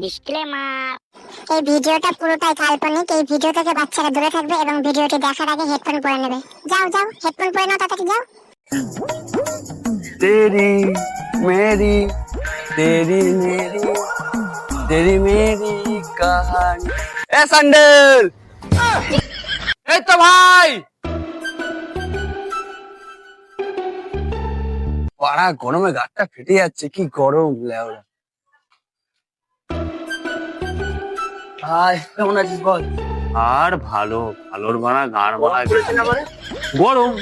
Disclaimer. এই ভিডিওটা পুরোটাই কাল্পনিক এই ভিডিও থেকে বাচ্চারা দূরে থাকবে এবং ভিডিওটি দেখার আগে হেডফোন পরে নেবে। যাও যাও হেডফোন পরে নাও তাড়াতাড়ি যাও। তেরি মেরি তেরি মেরি তেরি মেরি কাহানি। এ স্যান্ডেল! এই তো ভাই! পাড়া গরমে গাটটা ফেটে যাচ্ছে কি গরম লেওড়া। কেমন আছিস বল? আর ভালো ভালোর বানা গান মারা গরম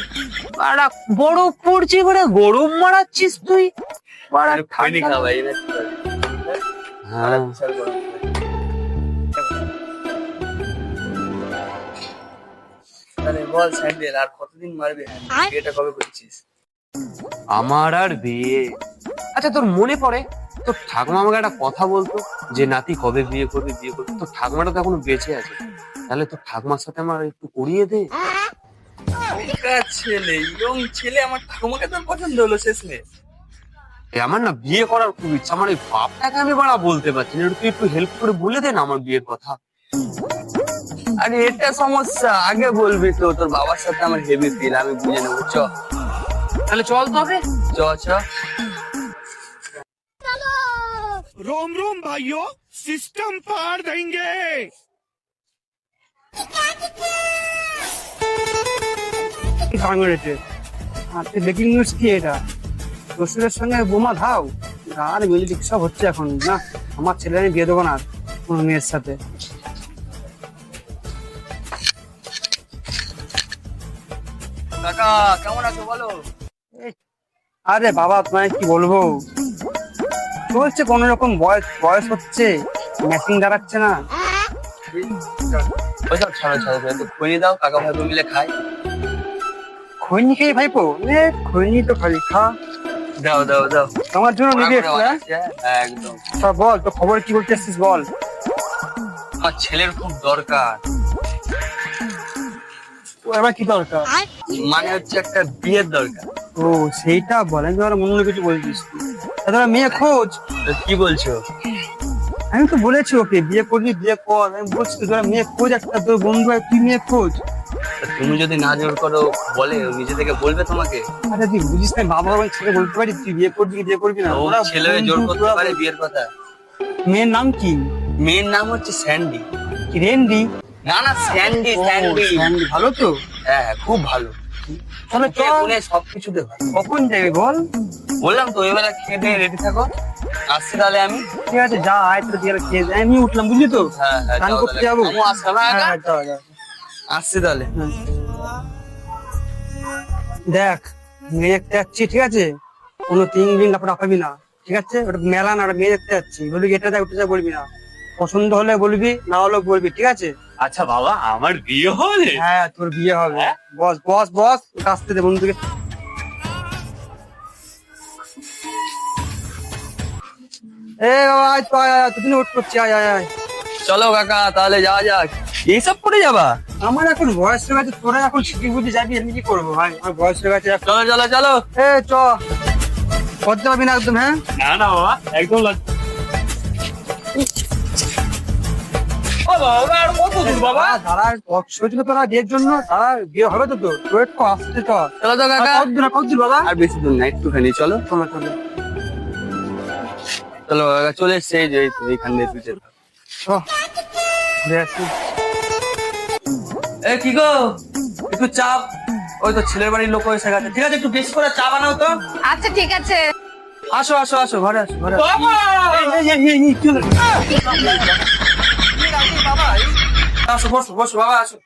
বাড়া বরফ পড়ছে বড় গরম মারাচ্ছিস তুই? বাড়া খৈনি খা ভাই হ্যাঁ। বল স্যান্ডেল আর কতদিন মারবে? বিয়েটা কবে করছিস? আমার আর বিয়ে। আচ্ছা তোর মনে পড়ে? তোর ঠাকুমা আমাকে একটা কথা বলতো যে নাতি কবে বিয়ে করবি বিয়ে করবি? তোর ঠাকুমাটা তো এখনও বেঁচে আছে। তাহলে তোর ঠাকুমার সাথে আমার একটু করিয়ে দে। ছেলে ইয়ং ছেলে আমার ঠাকুমাকে তোর পছন্দ হলো শেষমেশ। আমার না বিয়ে করার খুব ইচ্ছা আমার এই বাপটাকে আমি বাড়া বলতে পারছি না তুই একটু হেল্প করে বলে দে না আমার বিয়ের কথা। আরে এটা সমস্যা আগে বলবি তো তোর বাবার সাথে আমার হেভি ফিল আমি বুঝে নেব চ। তাহলে চল তবে চ চ। रोम रोम भाइयों सिस्टम पार देंगे কংগ্রেটে আজকে ব্রেকিং নিউজ কি এটা শ্বশুরের সঙ্গে বোমা ধাও আর মিউজিক সব হচ্ছে এখন না আমার ছেলে আমি বিয়ে দেবো না আর কোনো মেয়ের সাথে কাকা কেমন আছো বলো আরে বাবা তোমায় কি বলবো চলছে কোন রকম বয়স বয়স হচ্ছে? ম্যাচিং দাঁড়াচ্ছে না। ওইসব ছাড়ো ছাড়ো তো খৈনি দাও কাকা ভাইবো মিলে খাই খৈনি খেয়ে ভাইপো এ খৈনি তো খালি খা। দাও দাও দাও। তোমার জন্য নিবি হ্যাঁ? একদম। তা বল তো খবর কি বলতে এসছিস বল। আমার ছেলের খুব দরকার। এবার কি দরকার? মানে হচ্ছে একটা বিয়ের দরকার। ও সেইটা বল আমি আর অন্য কিছু বলছিস তা তোরা মেয়ে খোঁজ। কি বলছো? আমি তো বলেছি ওকে বিয়ে করবি বিয়ে কর। আমি বলছি তোরা মেয়ে খোঁজ একটা তোর বন্ধু হয় তুই মেয়ে খোঁজ? তুমি যদি না জোর করো বলে নিজে থেকে বলবে তোমাকে? আরে তুই বুঝিস না বাবা বাবা ছেলে বলতে পারি তুই বিয়ে করবি বিয়ে করবি না? ওরা ছেলে জোর করতে পারে বিয়ের কথা? মেয়ের নাম কি? মেয়ের নাম হচ্ছে স্যান্ডি। রেন্ডি? না না স্যান্ডি স্যান্ডি। স্যান্ডি, ভালো তো? হ্যাঁ হ্যাঁ, খুব ভালো। তাহলে চল। বলে সব কখন যাবে বল? বললাম তো এবারে খেয়ে রেডি থাকো। আসছি তাহলে আমি। ঠিক আছে যা আয় তো দিয়ে খেয়ে যা। আমি উঠলাম বুঝলি তো? স্নান করতে যাব? আমিও আসলাম একা? যা, যা। আসছি তাহলে। দেখ মেয়ে দেখতে যাচ্ছি ঠিক আছে? কোনো তিন দিন তারপর পাবি না ঠিক আছে? ওটা মেলা না ওটা মেয়ে দেখতে যাচ্ছি। বলবি এটা দেখ ওটা দেখ বলবি না। পছন্দ হলে বলবি না হলে বলবি ঠিক আছে? আচ্ছা বাবা আমার বিয়ে হবে? হ্যাঁ তোর বিয়ে হবে। বস বস বস ওটা আসতে দে বন্ধুকে এ বাবা আয় তো আয় আয় তুই উঠ করছি আয় আয় আয়। চলো কাকা তাহলে যাওয়া যাক। এইসব করে যাবা? আমার এখন বয়স হয়ে গেছে তোরা এখন ছুটি বুঝে যাবি আমি কি করব ভাই? আমার বয়স হয়ে গেছে চলো চলো চলো। এ চ। করতে পারবি না একদম হ্যাঁ? না না বাবা একদম লাগ- ও বাবা আর কত দূর বাবা? দাঁড়া সহযোগ তোরা বিয়ের জন্য তারা বিয়ে হবে তো তোর ওয়েট কর আসতে চ চলো তো কাকা। কত দূর বাবা? আর বেশি দূর না একটুখানি চলো। চলো চলো। চলো কাকা চলে এসছে এই যে এইখান দিয়ে পিছিয়ে ঘুরে আসি। এ কি গো? একটু চা ওই তো ছেলের বাড়ির লোক এসে গেছে। ঠিক আছে একটু বেশি করে চা বানাও তো। আচ্ছা ঠিক আছে। আসো আসো আসো ঘরে আসো ঘরে আসো। এই, এই, এই, এই, কি হলো? আসো বসো বসো বাবা আসো।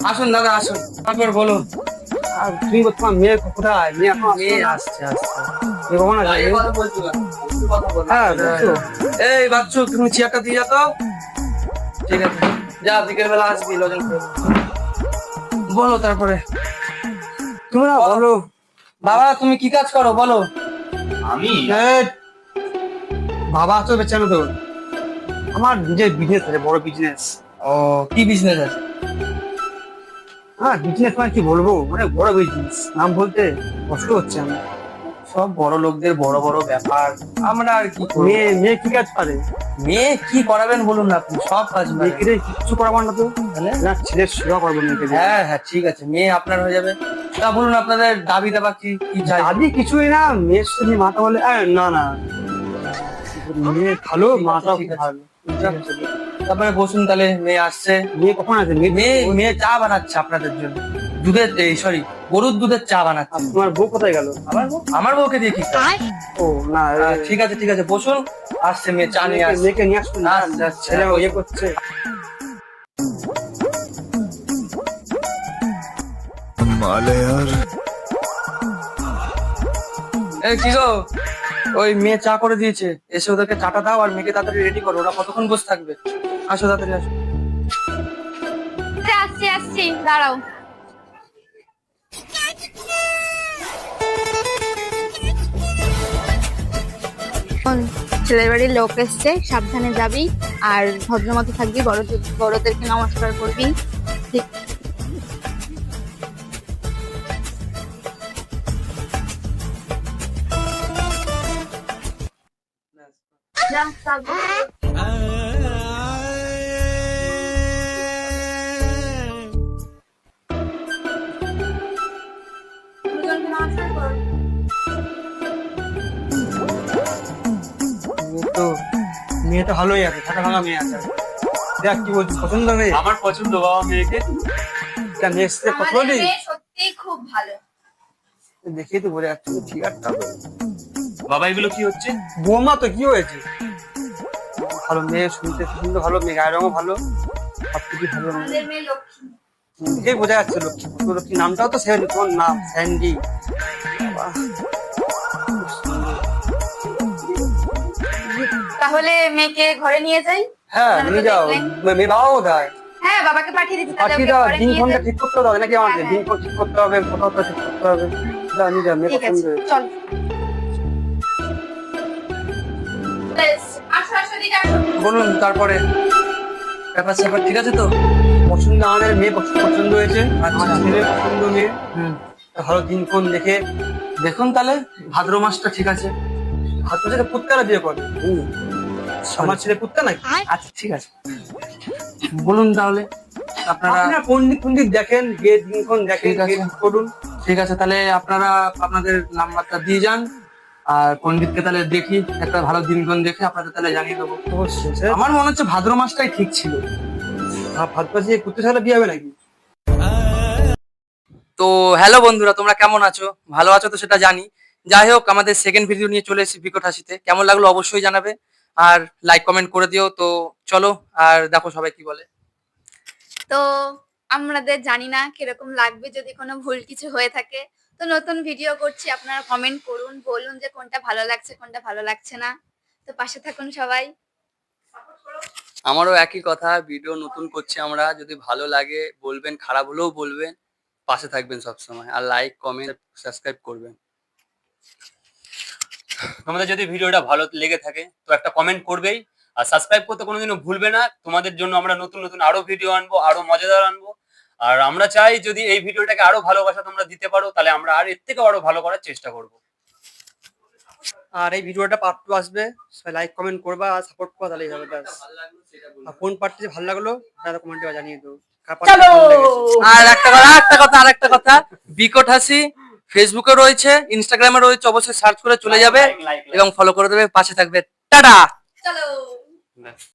আসুন দাদা আসুন। তারপর বলো আর তুমি তোমার মেয়ে কোথায়? মেয়ে এখন মেয়ে আসছে। আসছে কখন। হ্যাঁ এই বাচ্চু তুমি চেয়ারটা দিয়ে ঠিক আছে। যা বিকেল বেলা আসবি লজন বলো তারপরে। তোমরা বলো। বাবা তুমি কি কাজ করো? বলো। আমি? বাবা তো বেঁচে না তো। আমার নিজের বিজনেস আছে বড় বিজনেস ও কি বিজনেস আছে? হ্যাঁ বিজনেস মানে কি বলব? মানে বড় বিজনেস নাম বলতে কষ্ট হচ্ছে আমার। সব বড় লোকদের বড় বড় ব্যাপার। আমরা আর কি মেয়ে মেয়ে কি কাজ পারে মেয়ে কি করাবেন বলুন না আপনি? সব কাজ। মেয়েকে দিয়ে কিচ্ছু করাবার না তো? তাহলে? না ছেলের সেবা করব মেয়েকে হ্যাঁ হ্যাঁ ঠিক আছে। মেয়ে আপনার হয়ে যাবে। তা বলুন আপনাদের দাবি দাবা কি কি চাই? আদি কিছুই না। মেয়ের সাথে মাথা বলে না না। মেয়ে ভালো মাথা। ভালো। তারপরে বসুন তাহলে মেয়ে আসছে। মেয়ে কখন আছে? মেয়ে মেয়ে চা বানাচ্ছে আপনাদের জন্য। দুধের এই সরি গরুর দুধের চা বানাচ্ছে। তোমার বউ কোথায় গেল? আমার বউ? আমার বউকে দিয়ে কি? ও না ঠিক আছে ঠিক আছে বসুন। আসছে মেয়ে চা নিয়ে আসছে। মেয়েকে নিয়ে আসুন না। ছেলে ইয়ে করছে। এই কি গো? ওই মেয়ে চা করে দিয়েছে। এসে ওদেরকে চাটা দাও আর মেয়েকে তাড়াতাড়ি রেডি করো ওরা কতক্ষণ বসে থাকবে? আসো তাড়াতাড়ি আসো। আসছি আসছি দাঁড়াও। ছেলের বাড়ির লোক এসছে সাবধানে যাবি আর ভদ্রমতো থাকবি বড় বড়দেরকে নমস্কার করবি। ঠিক তো মেয়ে তো ভালোই আছে থাকা ভাঙা মেয়ে আছে। দেখ কি বলছিস পছন্দ মেয়ে আমার পছন্দ বাবা মেয়েকে। পছন্দ? নেই মেয়ে সত্যিই খুব ভালো। দেখেই তো বোঝা যাচ্ছে ঠিক আছে। বাবা এগুলো কি হচ্ছে? বৌমা তো কি হয়েছে? ভালো মেয়ে শুনতে শুনতে ভালো মেয়ে গায়ের রঙও ভালো। সব কিছু ভালো আমাদের বোঝা যাচ্ছে লক্ষ্মী লক্ষ্মী। নামটাও তো স্যান্ডি তোমার নাম স্যান্ডি। তাহলে মেয়েকে ঘরে নিয়ে যাই? হ্যাঁ নিয়ে যাও। মেয়ে বাবা কোথায় হ্যাঁ বাবাকে পাঠিয়ে দিচ্ছি পাঠিয়ে দাও দিন ফোনটা ঠিক করতে হবে নাকি আমাকে হ্যাঁ, দিন ফোন ঠিক করতে হবে কথাবার্তা ঠিক করতে হবে। যা নিয়ে যা মেয়ে ঠিক পছন্দ চল। বলুন তারপরে ব্যাপার স্যাপার ঠিক আছে তো? পছন্দ আমাদের মেয়ে পছন্দ পছন্দ হয়েছে। আচ্ছা। আমার ছেলে পছন্দ মেয়ে। ভালো দিন ফোন দেখে দেখুন তাহলে ভাদ্র মাসটা ঠিক আছে। হাত ছেলে পুত্তারা বিয়ে করে আমার ছেলে পুত্তা নাকি? আচ্ছা ঠিক আছে। বলুন তাহলে আপনারা আপনারা পন্ডিত পন্ডিত দেখেন বিয়ে দিনক্ষণ দেখেন করুন। ঠিক আছে তাহলে আপনারা আপনাদের নাম্বারটা দিয়ে যান। আর পণ্ডিতকে তাহলে দেখি একটা ভালো দিনক্ষণ দেখে আপনাদের তাহলে জানিয়ে দেবো। অবশ্যই স্যার। আমার মনে হচ্ছে ভাদ্র মাসটাই ঠিক ছিল। ভাত পাশে পুত্র ছাড়া বিয়ে হবে নাকি? তো হ্যালো বন্ধুরা তোমরা কেমন আছো? ভালো আছো তো সেটা জানি। যাই হোক আমাদের সেকেন্ড ভিডিও নিয়ে চলে এসেছি বিকট হাসিতে। কেমন লাগল অবশ্যই জানাবে। আর লাইক কমেন্ট করে দিও। তো চলো আর দেখো সবাই কি বলে। তো আমাদের জানি না কীরকম লাগবে যদি কোনো ভুল কিছু হয়ে থাকে। তো নতুন ভিডিও করছি, আপনারা কমেন্ট করুন, বলুন যে কোনটা ভালো লাগছে, কোনটা ভালো লাগছে না। তো পাশে থাকুন সবাই। আমারও একই কথা ভিডিও নতুন করছি আমরা, যদি ভালো লাগে, বলবেন, খারাপ হলেও বলবেন, পাশে থাকবেন সবসময়। আর লাইক কমেন্ট সাবস্ক্রাইব করবেন। তোমাদের যদি ভিডিওটা ভালো লেগে থাকে, তো একটা কমেন্ট করবেই। আর সাবস্ক্রাইব করতে কোনোদিনও ভুলবে না। তোমাদের জন্য আমরা নতুন নতুন আরও ভিডিও আনব, আরও মজাদার আনব। আর আমরা চাই যদি এই ভিডিওটাকে আরও ভালোবাসা তোমরা দিতে পারো তাহলে আমরা আর এর থেকে আরও ভালো করার চেষ্টা করব। আর এই ভিডিওটা পার্ট টু আসবে লাইক কমেন্ট করবা আর সাপোর্ট করবা তাহলেই হবে ব্যাস। আর কোন পার্টটি ভালো লাগল তারা কমেন্টে জানিয়ে চলো! আর একটা কথা একটা কথা আর একটা কথা। বিকট হাসি ফেসবুকে রয়েছে ইনস্টাগ্রামে রয়েছে অবশ্যই সার্চ করে চলে যাবে এবং ফলো করে দেবে পাশে থাকবে। টাটা! চলো!